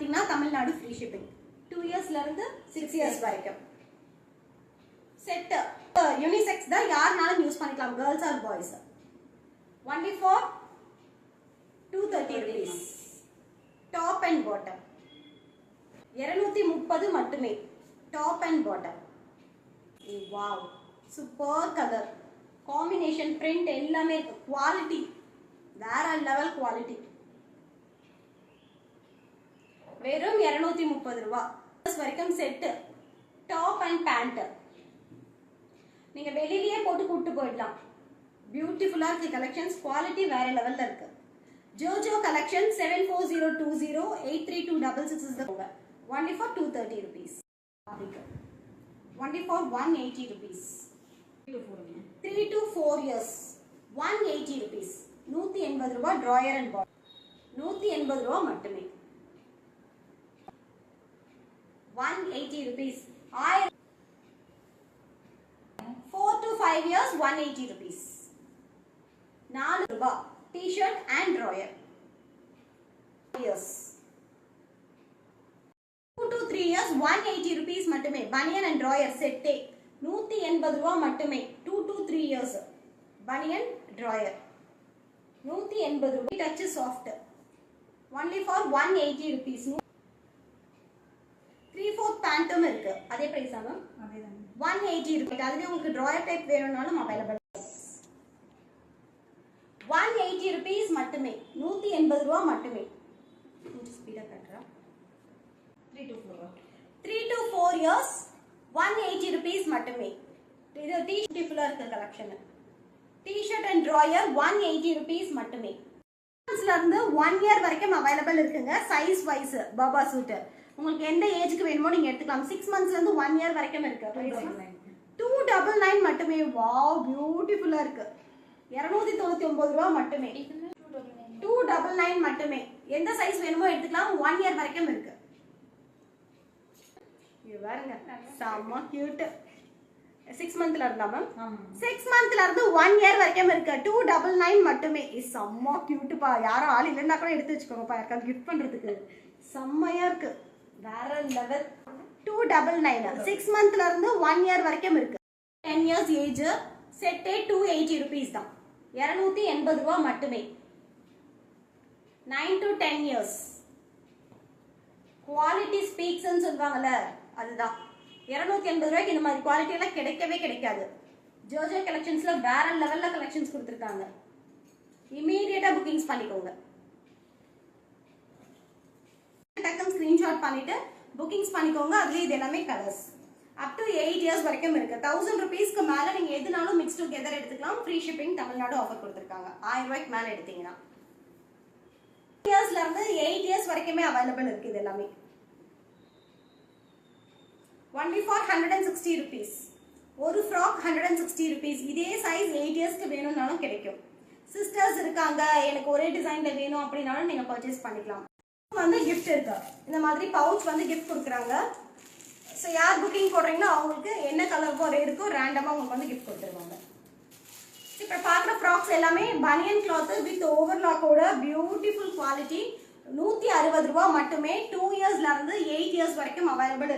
பார்த்தீங்கன்னா Tamil Nadu free shipping two இயர்ஸ்ல இருந்து சிக்ஸ் இயர்ஸ் வரைக்கும். செட் யூனிசெக்ஸ் தான் யாருனாலும் யூஸ் பண்ணிக்கலாம். Girls or boys only for two thirty rupees top and bottom இருநூத்தி முப்பது மட்டுமே. Top and bottom wow super colour combination print எல்லாமே. குவாலிட்டி வேற லெவல் குவாலிட்டி வெறும் இருநூத்தி முப்பது ரூபா. வரைக்கும் செட்டு டாப் அண்ட் பேண்ட் நீங்க வெளியிலேயே போட்டு கூட்டு போயிடலாம். பியூட்டிஃபுல்லா இருக்கு கலெக்ஷன்ஸ் குவாலிட்டி வேற லெவல்ல இருக்கு. Jojo collection seven four zero two zero eight three two double six is only for two thirty rupees only for one eighty rupees three to four years one eighty rupees நூற்றி எண்பது ரூபா drawer and ball நூற்றி எண்பது ரூபா மட்டுமே. One eighty rupees ஆயிரம் four to five years one eighty rupees நாலு ரூபா. T-shirt and drawer years two to three years one eighty rupees மட்டுமே. பனியன் அண்ட் ட்ராயர் செட்டே நூற்றி எண்பது ரூபா மட்டுமே. Two to three years banian drawer நூற்றி எண்பது ரூபாய் touch soft only for one eighty rupees பேண்ட்டும் இருக்கு. அதே price ma'am one eighty rupees அதுவே உங்களுக்கு ட்ராயர் டைப் வேணும்னாலும் அவைலபிள் ஒன் எயிட்டி ருபீஸ் மட்டுமே. நூற்றி எண்பது ரூபா மட்டுமே. கொஞ்சம் ஸ்பீடாக கட்டுறேன் three to four years one eighty rupees மட்டுமே. இது டி ஃபுல்லாக இருக்க collection t-shirt and drawer one eighty rupees மட்டுமே இருந்து ஒன் இயர் வரைக்கும் அவைலபிள் இருக்குங்க சைஸ் வைஸ் பாபா சூட் உங்களுக்கு எந்த ஏஜுக்கு வேணுமோ நீங்க எடுத்துக்கலாம். சிக்ஸ் மந்த்ஸ்ல இருந்து ஒன் இயர் வரைக்கும் இருக்கு. டூ டபுள் நைன் மட்டுமே. வாவ் பியூட்டிஃபுல்லா இருக்கு. இரநூத்தி தொண்ணூத்தி ஒன்பது ரூபா மட்டுமே. டூ டபுள் நைன் மட்டுமே. எந்த சைஸ் வேணுமோ எடுத்துக்கலாம். ஒன் இயர் வரைக்கும் இருக்கு. இது பாருங்க. செம்ம கியூட் சிக்ஸ் மந்த்ல இருந்தா மேம் சிக்ஸ் மந்த்ல இருந்து ஒன் இயர் வரைக்கும் இருக்கு. டூ டபுள் நைன் மட்டுமே. செம்ம கியூட்டுப்பா யாரும் ஆள் இல்லைன்னா கூட எடுத்து வச்சுக்கோங்கப்பா. யாருக்காவது கிஃப்ட் பண்றதுக்கு. செம்மையா இருக்கு. வேற level two double nine six மந்த்ல இருந்து ஒன் இயர் வரைக்கும் இருக்கு. டென் இயர்ஸ் ஏஜ் செட்டே டூ எயிட்டி ருபீஸ் தான். இரநூத்தி எண்பது ரூபா மட்டுமே. Nine to ten years quality ஸ்பீக்ஸ்ன்னு சொல்லுவாங்கல்ல அதுதான். இரநூத்தி எண்பது ரூபாய்க்கு இந்த மாதிரி குவாலிட்டி எல்லாம் கிடைக்கவே கிடைக்காது. ஜோஜோ கலெக்ஷன்ஸ்ல வேற லெவல்ல கலெக்ஷன்ஸ் கொடுத்துருக்காங்க. இமீடியட்டா புக்கிங்ஸ் பண்ணிக்கோங்க. பண்ணிட்டு புக்கிங்ஸ் பண்ணிக்கோங்க. அதுலேயே இது எல்லாமே colours up to eight years வரைக்கும் இருக்கு. தௌசண்ட் ருபீஸ்க்கு மேல நீங்க எதுனாலும் மிக்ஸ் டுகெதர் எடுத்துக்கலாம். ஃப்ரீ ஷிப்பிங் தமிழ்நாடு ஆஃபர் கொடுத்துருக்காங்க. ஆயிரம் ரூபாய்க்கு மேல எடுத்தீங்கன்னா. இயர்ஸ்ல இருந்து எயிட் இயர்ஸ் வரைக்குமே அவைலபிள் இருக்கு இது எல்லாமே. Only for hundred and sixty rupees ஒரு frock hundred and sixty rupees இதே சைஸ் எயிட் இயர்ஸ்க்கு வேணும்னாலும் கிடைக்கும். சிஸ்டர்ஸ் இருக்காங்க. எனக்கு ஒரே டிசைன்ல வேணும் அப்படின்னாலும் நீங்க பர்ச்சேஸ் பண்ணிக்கலாம். வந்து கிஃப்ட் இருக்கு. இந்த மாதிரி பவுச் வந்து கிஃப்ட் கொடுக்குறாங்க. ஸோ யார் புக்கிங் போடுறீங்களோ அவங்களுக்கு என்ன கலருக்கோ இருக்கோ ரேண்டமாக உங்களுக்கு வந்து கிஃப்ட் கொடுத்துருவாங்க. இப்போ பார்க்குற ஃப்ராக்ஸ் எல்லாமே பனியன் கிளாத்து வித் ஓவர்லாக்கோட பியூட்டிஃபுல் குவாலிட்டி நூற்றி அறுபது ரூபா மட்டுமே டூ இயர்ஸ்லேருந்து எயிட் இயர்ஸ் வரைக்கும் அவைலபிள்